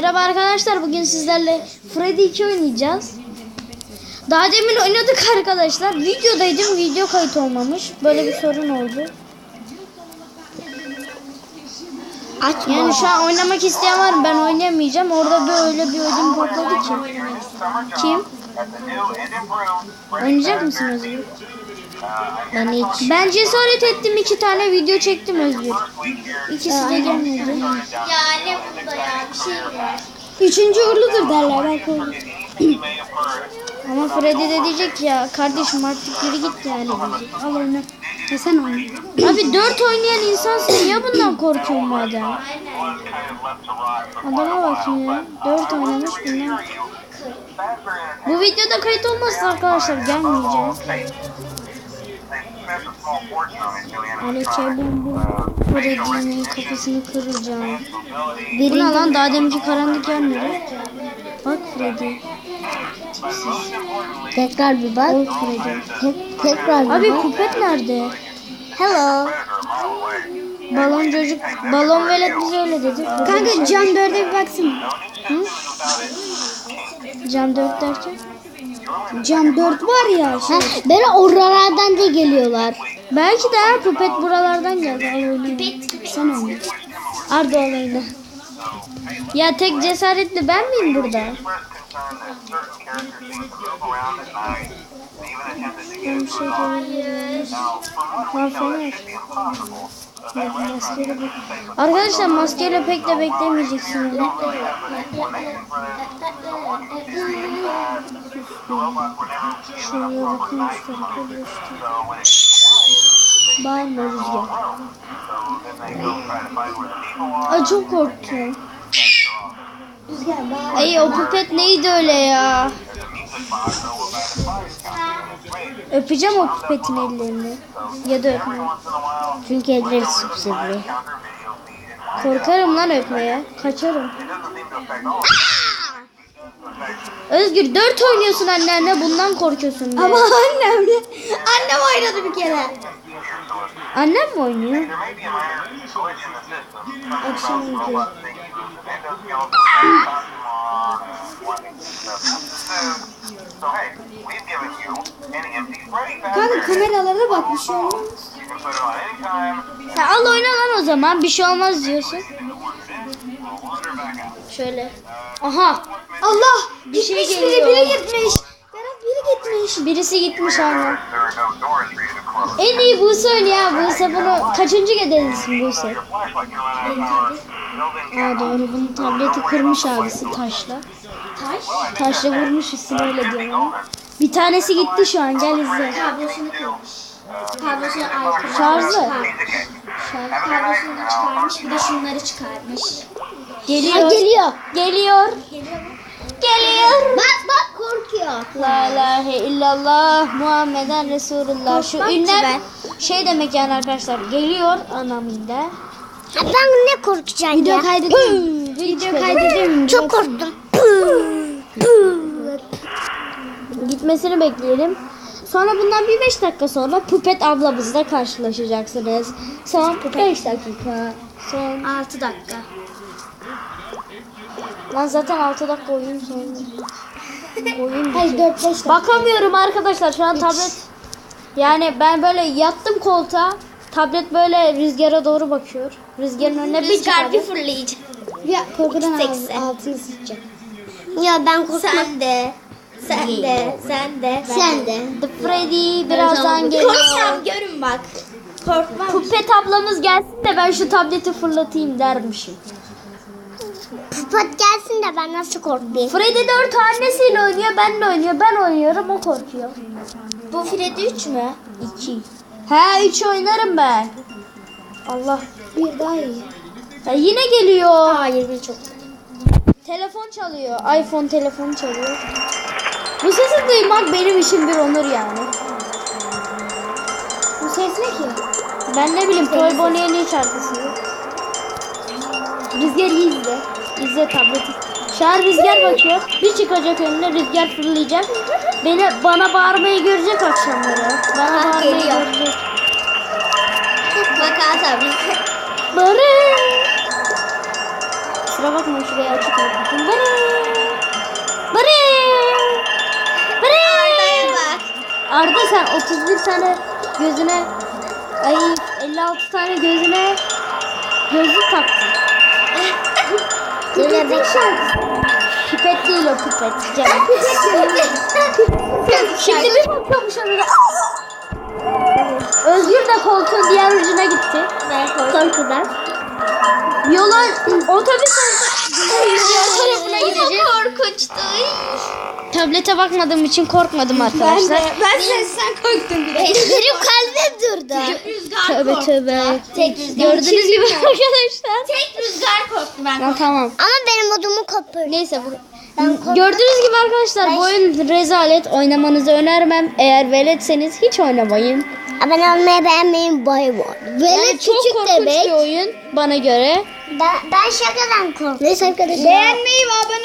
Merhaba arkadaşlar bugün sizlerle Freddy 2 oynayacağız. Daha demin oynadık arkadaşlar. Videodaydım video kayıt olmamış. Böyle bir sorun oldu. Açma. Yani şu an oynamak isteyen var mı? Ben oynayamayacağım. Orada böyle bir ödüm patladı ki. Kim? Oynayacak mısın Özgür? Ben hiç. Ben cesaret ettim iki tane video çektim Özgür. İkisi de gelmedi. Ya ne bunda ya bir şey mi? Üçüncü uğurludur derler belki olur. Ama Freddy de diyecek ya kardeşim artık yürü git yani diyecek. Al oyna. Ya sen oyna. Abi dört oynayan insansın niye bundan korkuyorsun madem? Adama bakın ya. Dört oynamış bundan. Bu videoda kayıt olmazsa arkadaşlar gelmeyeceğim. Çabuk bu Freddy'nin kafasını kıracağım. Bu ne lan daha deminki karanlık yer mi? Bak Freddy. Tekrar bir bak. Oy Freddy. Tek, tekrar bir Abi bak. kupet nerede? Hello. Balon çocuk, balon velet bize öyle dedi. Kanka cam dörde bir baksana. Hı? Cam dört derken? Cam dört var ya. Şey. Böyle oralardan da geliyorlar. Belki de ha pupet buralardan geldi. Sen oyna. Arda olayla. Ya tek cesaretli ben miyim burada? Arkadaşlar maskeyle pek de beklemeyeceksiniz. Şuraya bakın tarafa geçti. Bağırma Rüzgar. Ay çok korktum. Ay o pipet neydi öyle ya? Öpeceğim o pipetin ellerini. Ya da öpmem. Çünkü elleri sıpsıvı. Korkarım lan öpmeye. Kaçarım. Özgür dört oynuyorsun annenle bundan korkuyorsun diye. Ama annem de. Annem oynadı bir kere. Annem mi oynuyor? Akşam uyuyor. Kanka kameralara bak bir şey olmaz. Ya al oyna lan o zaman bir şey olmaz diyorsun. Şöyle. Aha Allah. Bir şey gitmiş geliyor. biri, biri gitmiş. Berat biri gitmiş. birisi gitmiş aynen. En iyi Buse oynuyor ya Buse bunu kaçıncı gedelisi Buse? Aa doğru bunun tableti kırmış abisi taşla. Taş. Taşla vurmuş üstüne öyle diyorum ama. Bir tanesi gitti şu an gel izle. Kablosunu kırmış. Kablosunu aykırı. Şarjı. Şarj. Kablosunu çıkarmış. Bir de şunları çıkarmış. Geliyor. geliyor. Geliyor. Geliyor. Bak bak korkuyor. La ilahe illallah Muhammeden Resulullah. Şu Korkmam ki ünlem ben. şey demek yani arkadaşlar geliyor anlamında. Ben ne korkacağım Video ya? kaydediyorum. Video kaydediyorum. Çok korktum. Gitmesini bekleyelim. Sonra bundan bir 5 dakika sonra Pupet ablamızla karşılaşacaksınız. Son 5 dakika. Son 6 dakika. Lan zaten 6 dakika oyun sonra. oyun Hayır bitiyor. 4 5 dakika. Bakamıyorum arkadaşlar şu an tablet. Yani ben böyle yattım koltuğa. Tablet böyle rüzgara doğru bakıyor. Rüzgarın önüne bir Rüzgar bir çıkardı. fırlayacak. Ya korkudan altını sıçacak. Ya ben korkmam. Sen de. Sen de. Sen de. Sen de. The Freddy birazdan geliyor. Korkmam görün bak. Korkmam. Pupet ablamız gelsin de ben şu tableti fırlatayım dermişim. Pupat gelsin de ben nasıl korkmayayım? Freddy dört annesiyle oynuyor, ben de oynuyor. Ben oynuyorum, o korkuyor. Bu Freddy 3 mü? İki. He üç oynarım ben. Allah. Bir daha iyi. Ya yine geliyor. Hayır bir çok. Telefon çalıyor. iPhone telefon çalıyor. Bu sesi duymak benim için bir onur yani. Bu ses ne ki? Ben ne bileyim Toy Bonnie'nin şarkısı. Rüzgar iyi izle. İzle tableti. An Rüzgar bakıyor. Bir çıkacak önüne Rüzgar fırlayacak. Beni bana bağırmayı görecek akşamları. Bana Ha, bağırmayı geliyor. görecek. Bak tabii. Barış. Kusura bakma şuraya açık. Bari. Bari. Arda'ya bak. Arda sen 31 tane gözüne ay 56 tane gözüne gözlük taktın. Kelebek Pipet değil o pipet. Canım. Şimdi bir bakıyormuş orada. Özgür de koltuğun diğer ucuna gitti. Korkudan. Yola otobüs Tablete bakmadığım için korkmadım arkadaşlar. Ben sen, sen korktun biraz. Benim kalbim durdu. Rüzgar Tövbe tövbe. Tek rüzgar. Gördüğünüz gibi arkadaşlar. Tek rüzgar korktu ben. Ha, tamam. Ama benim odumu kopar. Neyse bu. Gördüğünüz gibi arkadaşlar bu oyun rezalet oynamanızı önermem. Eğer veletseniz hiç oynamayın. Abone olmayı beğenmeyin bay var. Yani çok korkunç bir oyun bana göre. Ben, ben şakadan korktum. Neyse arkadaşlar. Beğenmeyi ve abone